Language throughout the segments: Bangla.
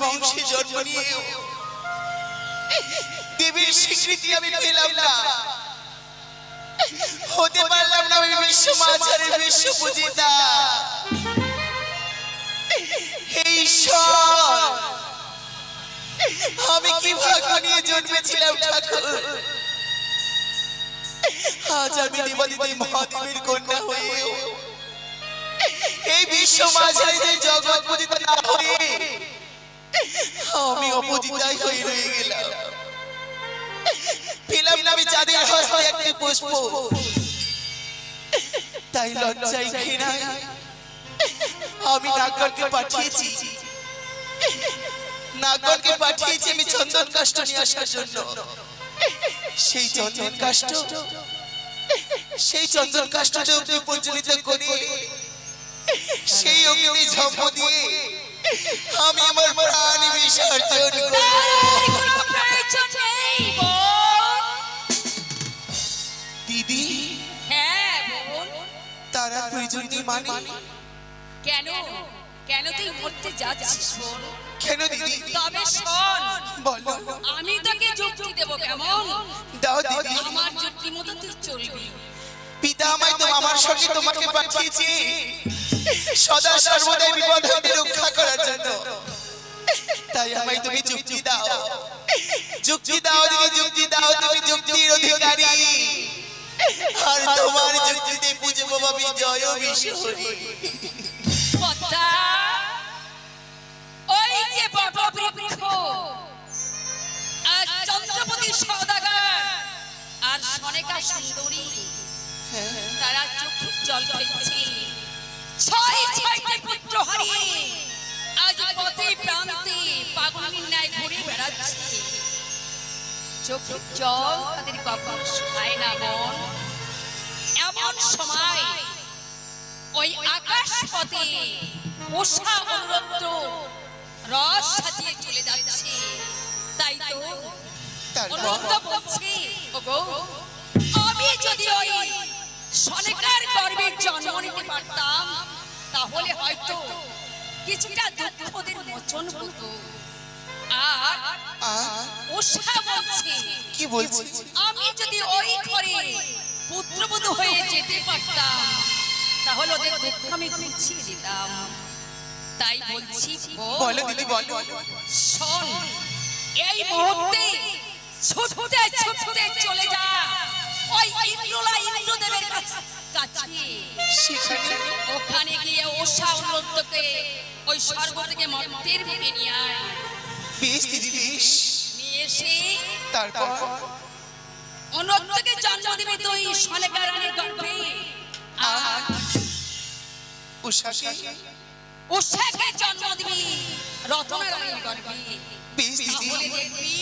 বংশে জন্ম নিয়ে দেবীর স্বীকৃতি আমি পেলাম না। হতে পারলাম না আমি বিশ্ব মাঝারে বিশ্ব পূজিতা। আমি কি ভাগ্য নিয়ে জন্মেছিলাম ঠাকুর? আজ আমি নিবেদিত মহাদেবের কন্যা হয়ে এই বিশ্ব মাঝারে যে জগৎ পূজিত না হয়ে অপূজিতাই হয়ে রয়ে গেলাম। পেলাম না চাঁদের হস্তে একটি পুষ্প। তাই লজ্জায় ঘৃণায় আমি নাগরকে পাঠিয়েছি। নাগরকে পাঠিয়েছি আমি চন্দন কাষ্ট নিয়ে আসার জন্য। সেই চন্দন কাষ্ট সেই চন্দন কাষ্টকে অগ্নি প্রজ্বলিত করে, সেই অগ্নি ঝম্প দিয়ে আমি দিদি হ্যাঁ, তারা প্রয়োজন মানে? কেন? কেন তুই মরতে যাচ্ছিস বোন কেন দিদি? তবে শোন বলো। আমি তোকে যুক্তি দেবো কেমন? দাও দিদি। আমার যুক্তি মতো তুই চলবি। পিতা আমায় তো আমার সঙ্গে তোমাকে পাঠিয়েছি। সদা সর্বদাই বিপদ হতে রক্ষা আমায় তুমি যুক্তি দাও। যুক্তি দাও দিদি যুক্তি দাও তুমি যুক্তির অধিকারী। আর তোমার যুক্তিতে পুজো আমি জয় বিশ্বরী পদ্মা ওই যে বটবৃক্ষ আর চন্দ্রপতি সদাগর আর সনেকা সুন্দরী তারা চোখের জল ফেলছে ছয় ছয়টি পুত্র হারিয়ে চোখের জল তাদের কখনো শুকায় না মন? এমন সময় ওই আকাশ পথে উষা অনুরক্ত রস সাজিয়ে চলে যাচ্ছে। তাই তো ওগো আমি যদি ওই সনেকার গর্ভে জন্ম নিতে পারতাম তাহলে হয়তো কিছুটা দুঃখ ওদের মোচন হতো। আর উষা বলছে। কি বলছি? আমি যদি ওই ঘরে পুত্রবধূ হয়ে যেতে পারতাম তাহলে ওদের দুঃখ আমি ঘুচিয়ে দিতাম। তাই বলছি বলো। দিদি বলো। শোন এই মুহূর্তে ছুটতে ছুটতে চলে যা। ওই ইন্দ্রলা ইন্দ্রদেবের কাছে সেখানে ওখানে গিয়ে ওষা উন্নতকে ওই স্বর্গ থেকে মর্তের বুকে নিয়ে আয়। বেশ দিদি বেশ নিয়ে এসে তারপর? অনন্তকে জন্ম দিবে তুই সনেকা রানীর গর্ভে। আর উষাকে? উষাকে জন্ম দিবি রতনা রানীর গর্ভে। বেশ দিদি দেখবি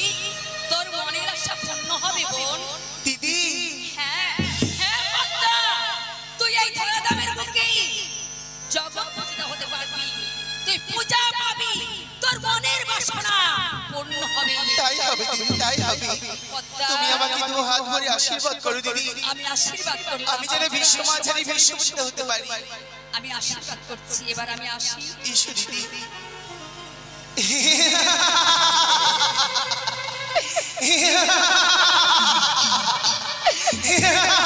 তোর মনের আশা পূর্ণ হবে বোন। দিদি হ্যাঁ হ্যাঁ তুই এই ধরাধামের বুকে জগৎ পূজিত হতে পারবি। তুই পূজা পাবি। তোর মনের বাসনা পূর্ণ হবে। তাই হবে দিদি তাই হবে। তুমি আমাকে দু হাত ভরে আশীর্বাদ করো দিদি। আমি আশীর্বাদ করি আমি যেন হতে পারি। আমি আশীর্বাদ করছি এবার আমি আসি। দিদি। এইবার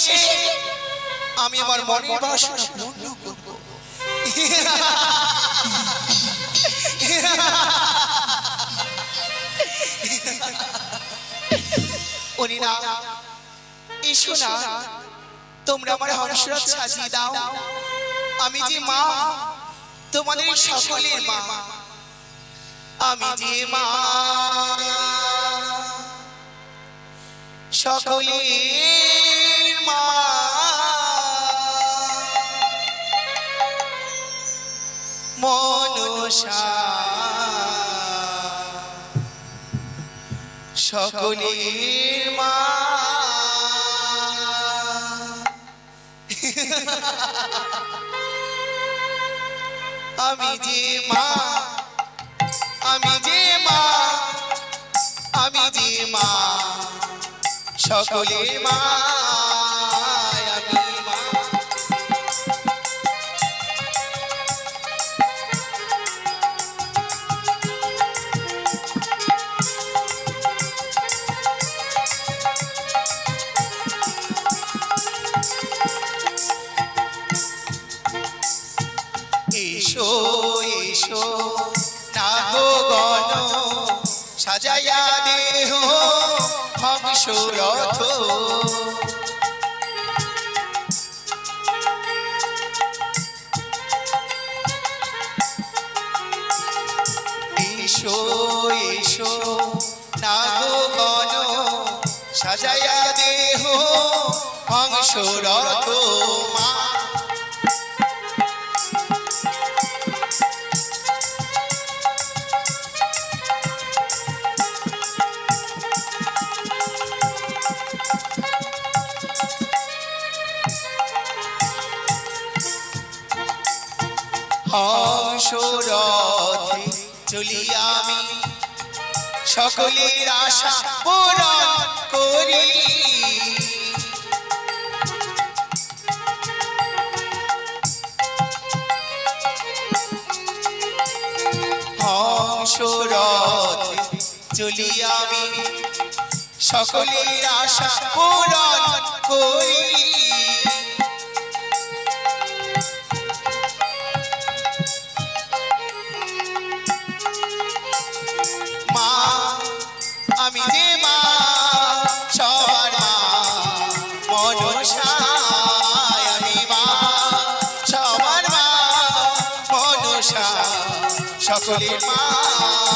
আমি আমার মনের বাসনা পূর্ণ করব। উনি না এসো না তোমরা আমার হংসরাত সাজিয়ে দাও। আমি যে মা তোমাদের সকলের মা। আমি যে মা। সকলের সকলের মা। আমি যে মা আমি যে মা আমি যে মা মা। সাজাইয়া দেহ হংস রথ এসো এসো নাগো গণ সাজাইয়া দেহ হংস রথ মা হংসরথে চলি আমি সকলের আশা পূরণ করি। হংসরথে চলি আমি সকলের আশা পূরণ করি। সবার